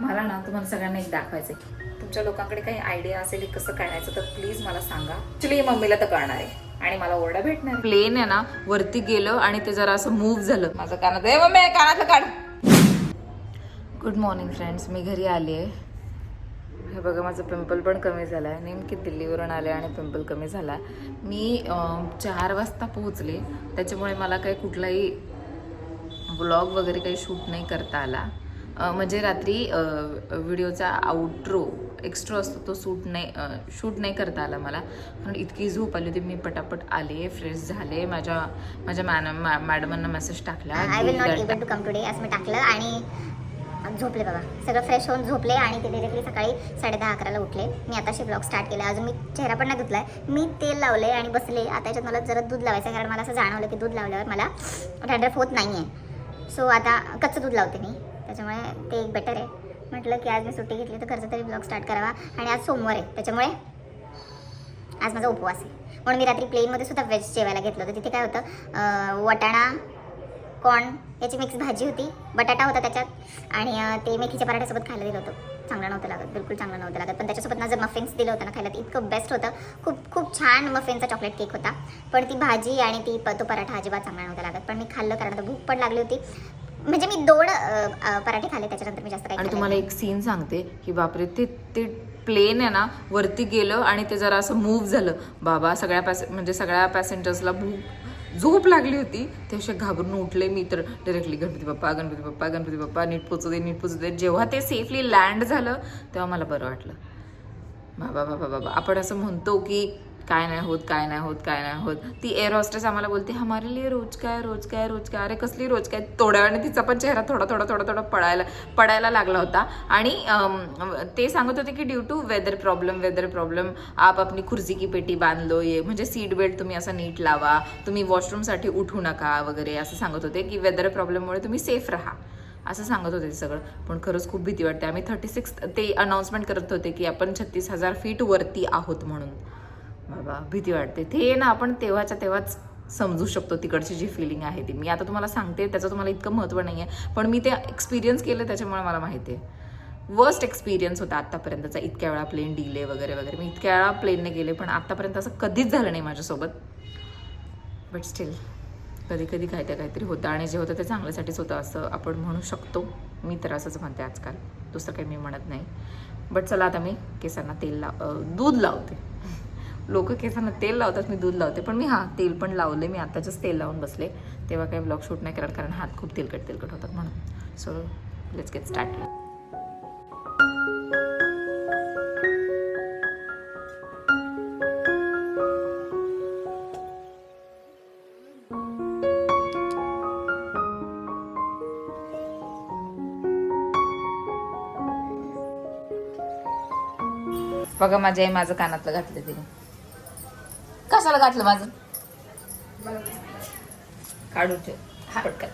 मला ना तुम्हाला सगळ्यांना एक दाखवायचं आहे तुमच्या लोकांकडे काही आयडिया असेल की कसं काढायचं तर प्लीज मला सांगा. ॲक्च्युली मम्मीला तर कळणार आहे. आणि मला ओरडा भेटणार प्लेन आहे ना वरती गेलं आणि ते जरा असं मूव्ह झालं. माझं कानात ए मम्मी कानातलं काढ. गुड मॉर्निंग फ्रेंड्स मी घरी आली आहे. हे बघा माझं पिंपल पण कमी झालं आहे नेमकी दिल्लीवरून आले आणि पिंपल कमी झाला. मी चार वाजता पोहोचले. त्याच्यामुळे मला काही कुठलाही ब्लॉग वगैरे काही शूट नाही करता आला. म्हणजे रात्री व्हिडिओचा आउट्रो एक्स्ट्रा असतो तो शूट नाही शूट नाही करता आला मला. पण इतकी झोप आली होती मी पटापट आले फ्रेश झाले. माझ्या माझ्या मॅडम मॅडमांना मेसेज टाकला. I will not able to come today असं मी टाकलं आणि झोपले बाबा. सगळं फ्रेश होऊन झोपले आणि ते डिरेक्टली सकाळी साडे दहा अकराला उठले. मी आताशी ब्लॉग स्टार्ट केला. अजून मी चेहरा पण नाही धुतलाय. मी तेल लावले आणि बसले. आता याच्यात मला जरा दूध लावायचं आहे, कारण मला असं जाणवलं की दूध लावल्यावर मला डॅन्ड्रफ होत नाही आहे सो आता कच्चं दूध लावते मी. त्याच्यामुळे ते एक बेटर आहे. म्हटलं की आज मी सुट्टी घेतली तर घरचा तरी ब्लॉग स्टार्ट करावा. आणि आज सोमवार आहे. त्याच्यामुळे आज माझा उपवास आहे. म्हणून मी रात्री प्लेनमध्ये सुद्धा व्हेज जेवायला घेतलं होतं. तिथे काय होतं वटाणा वाटाणा कॉर्न याची मिक्स भाजी होती बटाटा होता त्याच्यात. आणि ते मेथीच्या पराठ्यासोबत खायला दिलं होतं. चांगलं नव्हतं लागत. बिलकुल चांगलं नव्हतं लागत. पण त्याच्यासोबत ना जर मफिन्स दिलं होतं ना खायला. तर इतकं बेस्ट होतं. खूप खूप छान मफिनचा चॉकलेट केक होता. पण ती भाजी आणि ती प- तो पराठा अजिबात चांगला नव्हता लागत. पण मी खाल्लं कारण आता भूक पण लागली होती. म्हणजे मी दोन पराठे खाल्ले त्याच्यानंतर मी जास्त काही आणि तुम्हाला एक सीन सांगते. की बापरे ते ते प्लेन आहे ना वरती गेलं आणि ते जरा असं मूव्ह झालं. बाबा सगळ्या पॅसे म्हणजे सगळ्या पॅसेंजर्सला भूक झोप लागली होती. ते असे घाबरून उठले. मी तर डायरेक्टली गणपती बाप्पा गणपती बाप्पा गणपती बाप्पा नीट पोचू दे नीट पोचू दे. जेव्हा ते सेफली लँड झालं तेव्हा मला बरं वाटलं. बाबा बाबा बाबा. आपण असं म्हणतो की काय नाही होत काय नाही होत काय नाही होत. ती एअर हॉस्टेस आम्हाला बोलते हमारे लिए रोज काय रोज काय रोज काय अरे कसली रोज काय थोड्या वेळाने तिचा पण चेहरा थोडा थोडा थोडा थोडा पडायला पडायला लागला होता. आणि ते सांगत होते की due to weather problem weather problem आप आपली खुर्ची की पेटी बांधलो ये म्हणजे सीट बेल्ट तुम्ही असं नीट लावा तुम्ही वॉशरूमसाठी उठू नका वगैरे असं सांगत होते की वेदर प्रॉब्लेममुळे तुम्ही सेफ राहा. असं सांगत होते सगळं. पण खरंच खूप भीती वाटते. आम्ही थर्टी सिक्स ते अनाऊन्समेंट करत होते की आपण छत्तीस हजार फीट वरती आहोत म्हणून. बाबा भीती वाटते. ते ना आपण तेव्हाच्या तेव्हाच समजू शकतो तिकडची जी फिलिंग आहे ती. मी आता तुम्हाला सांगते त्याचं तुम्हाला इतकं महत्त्व नाही आहे पण मी ते एक्सपिरियन्स केलं त्याच्यामुळे मला माहिती आहे वर्स्ट एक्सपिरियन्स होता आत्तापर्यंतचा इतक्या वेळा प्लेन डिले वगैरे वगैरे. मी इतक्या वेळा प्लेनने गेले पण आत्तापर्यंत असं कधीच झालं नाही माझ्यासोबत. बट स्टील कधी कधी काय त्या काहीतरी होतं. आणि जे होतं ते चांगल्यासाठीच होतं असं आपण म्हणू शकतो. मी तर असंच म्हणते आजकाल. दुसरं काही मी म्हणत नाही. बट चला आता मी केसांना तेल लाव दूध लावते. लोक केसांना तेल लावतात मी दूध लावते. पण मी हां तेल पण लावले. मी आताच तेल लावून बसले. तेव्हा काही ब्लॉग शूट नाही करत कारण हात खूप तेलकट तेलकट होतात म्हणून. सो लेट्स गेट स्टार्ट बघा माझी आई माझं कानातलं घातलं तिने. कशाला घातलं माझं? काढून ठेव. हा पटकन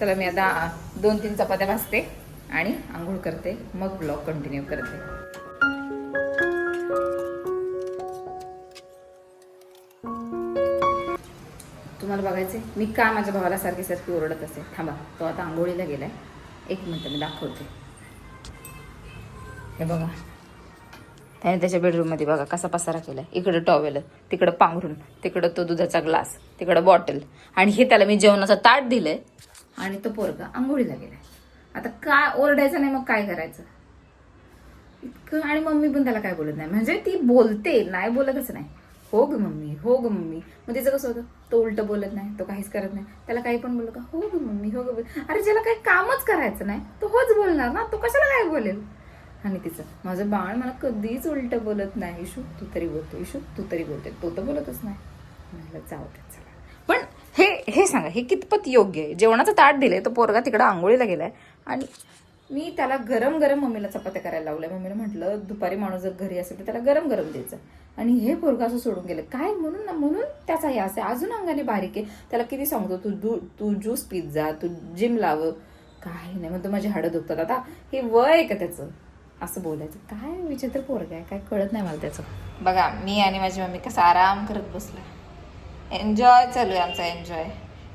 चला मी आता दोन तीन चपात्या भाजते आणि आंघोळ करते. मग ब्लॉग कंटिन्यू करते. तुम्हाला बघायचे मी का माझ्या भावाला सारखी सारखी ओरडत असे थांबा तो आता आंघोळीला गेलाय. एक मिनटं मी दाखवते. हे बघा. त्याने त्याच्या बेडरूममध्ये बघा कसा पसारा केला इकडं टॉवेल तिकडं पांघरून तिकडं तो दुधाचा ग्लास तिकडं बॉटल आणि हे त्याला मी जेवणाचं ताट दिलंय आणि तो पोरगा आंघोळीला गेलाय. आता काय ओरडायचं नाही मग काय करायचं? इतकं आणि मम्मी पण त्याला काय बोलत नाही. म्हणजे ती बोलते नाही बोलतच नाही. हो ग मम्मी हो ग मम्मी. मग तिचं कसं होतं? तो उलट बोलत नाही तो काहीच करत नाही. त्याला काही पण बोलू का? हो ग मम्मी हो ग मम्मी. अरे ज्याला काही कामच करायचं नाही तो होच बोलणार ना. तो कशाला काय बोलेल? आणि तिचं. माझं बाळ मला कधीच उलट बोलत नाही. इशू तू तरी बोलतो इशू तू तरी बोलते तो तर बोलतच नाही. म्हणलं जाऊ दे चला. पण हे हे सांगा हे कितपत योग्य आहे? जेवणाचं ताट दिलंय तो पोरगा तिकडं आंघोळीला गेलाय आणि मी त्याला गरम गरम मम्मीला चपात्या करायला लावल्या. मम्मीला म्हटलं दुपारी माणूस जर घरी असेल तर त्याला गरम गरम द्यायचं. आणि हे पोरगा असं सोडून गेलं. काय? म्हणून ना म्हणून त्याचा हे असं अजून अंगाने बारीक आहे. त्याला किती सांगतो तू दू तू ज्यूस पित जा तू जिम लाव. काही नाही म्हणतो माझी हाडं दुखतात. आता हे वय आहे का त्याचं? असं बोलायचं. काय विचित्र पोरग आहे काय कळत नाही मला त्याचं. बघा मी आणि माझी मम्मी कसा आराम करत बसला एन्जॉय चालू आहे आमचा एन्जॉय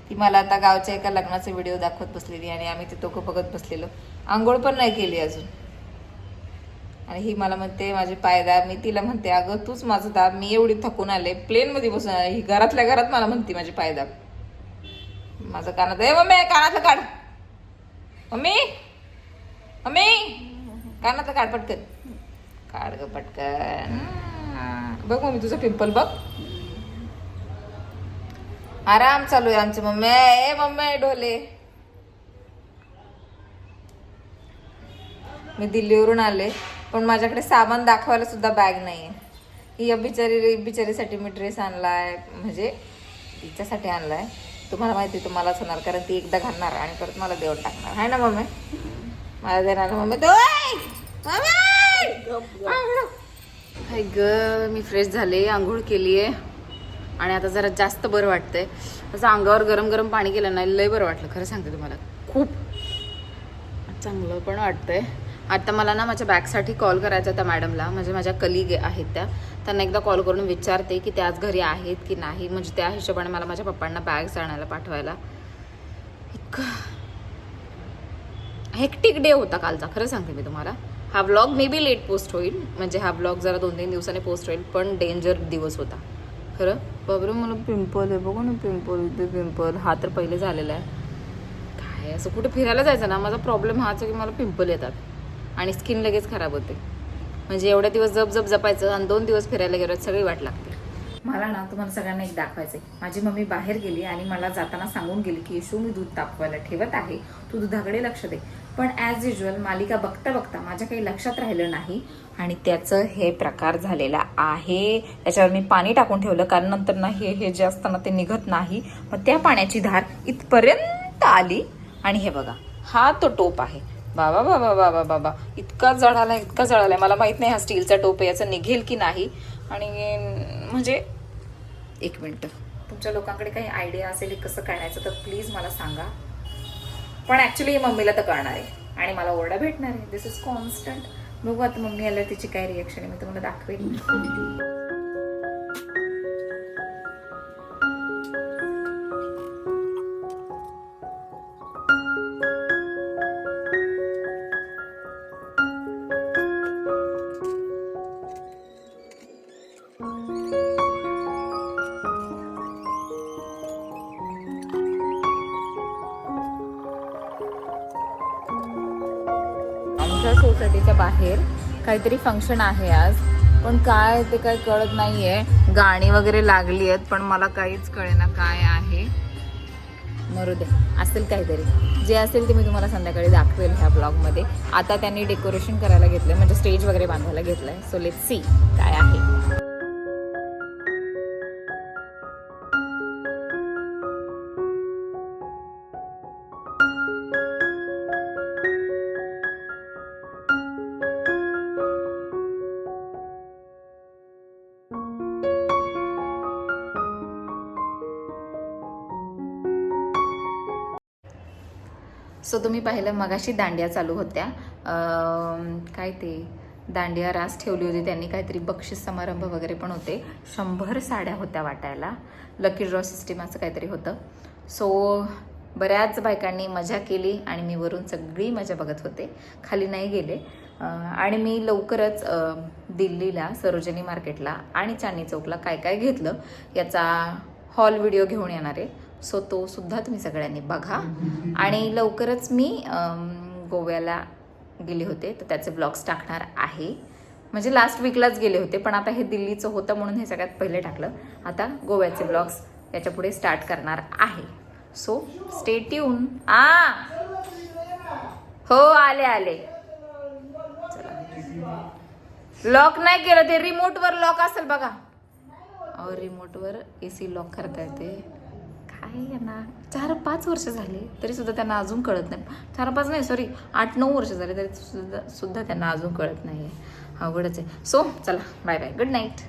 ती मला आता गावच्या एका लग्नाचा व्हिडिओ दाखवत बसलेली आणि आम्ही ते दोघं बघत बसलेलो. आंघोळ पण नाही केली अजून. आणि ही मला म्हणते माझे पायदाब मी तिला म्हणते अगं तूच माझं दाब. मी एवढी थकून आले प्लेनमध्ये बसून आले. ही घरातल्या घरात मला म्हणते माझे पायदाब माझं कानात ए मम्मी कानातलं काढ. मम्मी मम्मी कानातलं काढ पटकन. काढ ग पटकन. बघ मम्मी तुझं पिंपल बघ. आराम चालू आहे आमची मम्मी. ए मम्मी ढोले मी दिल्लीवरून आले पण माझ्याकडे सामान दाखवायला सुद्धा बॅग नाही आहे ही बिचारी बिचारीसाठी मी ड्रेस आणलाय. म्हणजे तिच्यासाठी आणलाय. तुम्हाला माहिती आहे, तुम्हालाच होणार. कारण ती एकदा घालणार आणि परत मला देऊन टाकणार. आहे ना मम्मी? मला देणार मम्मी तो हाय ग मी फ्रेश झाले आंघोळ केली आहे आणि आता जरा जास्त बरं वाटतंय असं अंगावर गरम गरम पाणी केलं नाही लय बरं वाटलं खरं सांगते तुम्हाला खूप चांगलं पण वाटतंय आता मला ना माझ्या बॅगसाठी कॉल करायचा होता मॅडमला म्हणजे माझ्या कलिग आहेत त्या त्यांना एकदा कॉल करून विचारते की त्या आज घरी आहेत की नाही म्हणजे त्या हिशोबाने मला माझ्या पप्पांना बॅग्स आणायला पाठवायला इतकं हेक्टिक डे होता कालचा खरं सांगते मी तुम्हाला. हा vlog may be late post होईल म्हणजे हा व्लॉग जरा दोन तीन दिवसांनी पोस्ट होईल पण डेंजर दिवस होता. खरं? बाबरे मला पिंपल आहे बघू ना पिंपल पिंपल हा तर पहिले झालेला आहे. काय असं कुठे फिरायला जायचं ना? माझा प्रॉब्लेम हाच आहे की मला पिंपल येतात. आणि स्किन लगेच खराब होते. म्हणजे एवढ्या दिवस जप जप जपायचं आणि दोन दिवस फिरायला गेलो सगळी वाट लागते. मला ना तुम्हाला सगळ्यांना एक दाखवायचंय. माझी मम्मी बाहेर गेली आणि मला जाताना सांगून गेली की यशू मी दूध तापवायला ठेवत आहे. तू दुधाकडे लक्ष दे. पण ॲज युजल मालिका बघता बघता माझ्या काही लक्षात राहिलं नाही आणि त्याचं हे प्रकार झालेला आहे. त्याच्यावर मी पाणी टाकून ठेवलं कारण नंतर ना हे हे जे असतं ना ते निघत नाही. मग त्या पाण्याची धार इथपर्यंत आली आणि हे बघा हा तो टोप आहे. बाबा बाबा बाबा बाबा इतका जळाला इतका जळाला मला माहीत नाही हा स्टीलचा टोप आहे याचं निघेल की नाही. आणि म्हणजे एक मिनटं. तुमच्या लोकांकडे काही आयडिया असेल कसं काढायचं तर प्लीज मला सांगा. पण ऍक्च्युली मम्मीला तर कळणार आहे. आणि मला ओरडा भेटणार आहे. दिस इज कॉन्स्टंट बघू आता मम्मी आल्यावर तिची काय रिॲक्शन आहे. मी तुम्हाला दाखवेन. बाहेर. काहीतरी फंक्शन आहे आज. पण काय ते काय कळत नाही आहे गाणी वगैरे लागली आहेत पण मला काहीच कळेना काय आहे. मरू दे. असेल काहीतरी. जे असेल ते मी तुम्हाला संध्याकाळी दाखवेल ह्या ब्लॉगमध्ये आता त्यांनी डेकोरेशन करायला घेतलं म्हणजे स्टेज वगैरे बांधायला घेतलं आहे सो लेट सी काय आहे. सो तुम्ही पाहिलं मगाशी दांड्या चालू होत्या. काय ते दांडिया रास ठेवली होती. त्यांनी काहीतरी बक्षीस समारंभ वगैरे पण होते. शंभर साड्या होत्या वाटायला. लकी ड्रॉ सिस्टीम असं काहीतरी होतं. सो बऱ्याच बायकांनी मजा केली आणि मी वरून सगळी मजा बघत होते. खाली नाही गेले. आणि मी लवकरच दिल्लीला सरोजिनी मार्केटला आणि चांदणी चौकला काय काय घेतलं याचा हॉल व्हिडिओ घेऊन येणार आहे. सो तो सुद्धा तुम्ही सगळ्यांनी बघा. आणि लवकरच मी गोव्याला गेले होते. तर त्याचे ब्लॉग्स टाकणार आहे. म्हणजे लास्ट वीकलाच गेले होते पण आता हे दिल्लीचं होतं म्हणून हे सगळ्यात पहिले टाकलं. आता गोव्याचे ब्लॉग्स याच्यापुढे स्टार्ट करणार आहे. सो स्टे ट्यून आ! हो आले आले. लॉक नाही केलं ते. रिमोटवर लॉक असेल बघा. रिमोटवर ए सी लॉक करता येते. काय यांना चार पाच वर्ष झाले तरी सुद्धा त्यांना अजून कळत नाही. चार पाच नाही सॉरी आठ नऊ वर्ष झाले तरी सुद्धा सुद्धा त्यांना अजून कळत नाही आहे अवघडच आहे. सो चला बाय बाय गुड नाईट